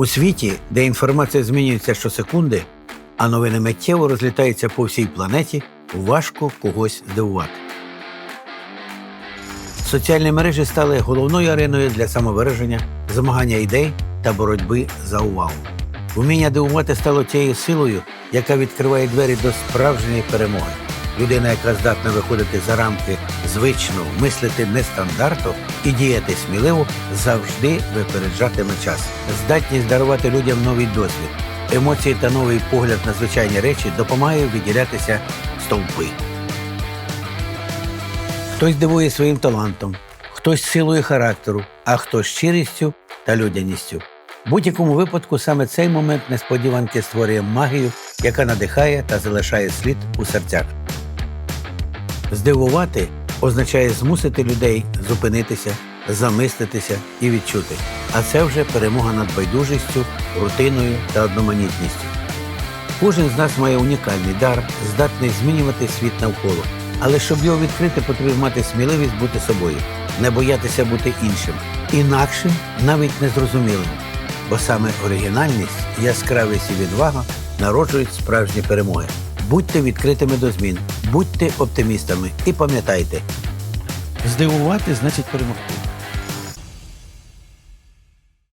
У світі, де інформація змінюється щосекунди, а новини миттєво розлітаються по всій планеті, важко когось здивувати. Соціальні мережі стали головною ареною для самовираження, змагання ідей та боротьби за увагу. Вміння дивувати стало тією силою, яка відкриває двері до справжньої перемоги. Людина, яка здатна виходити за рамки звичного, мислити нестандартно і діяти сміливо, завжди випереджатиме час. Здатність дарувати людям новий досвід, емоції та новий погляд на звичайні речі допомагає виділятися стовпи. Хтось дивує своїм талантом, хтось силою характеру, а хтось щирістю та людяністю. В будь-якому випадку саме цей момент несподіванки створює магію, яка надихає та залишає слід у серцях. Здивувати означає змусити людей зупинитися, замислитися і відчути. А це вже перемога над байдужістю, рутиною та одноманітністю. Кожен з нас має унікальний дар, здатний змінювати світ навколо. Але щоб його відкрити, потрібно мати сміливість бути собою, не боятися бути іншим, інакшим, навіть незрозумілим. Бо саме оригінальність, яскравість і відвага народжують справжні перемоги. Будьте відкритими до змін, будьте оптимістами і пам'ятайте, здивувати значить перемогти.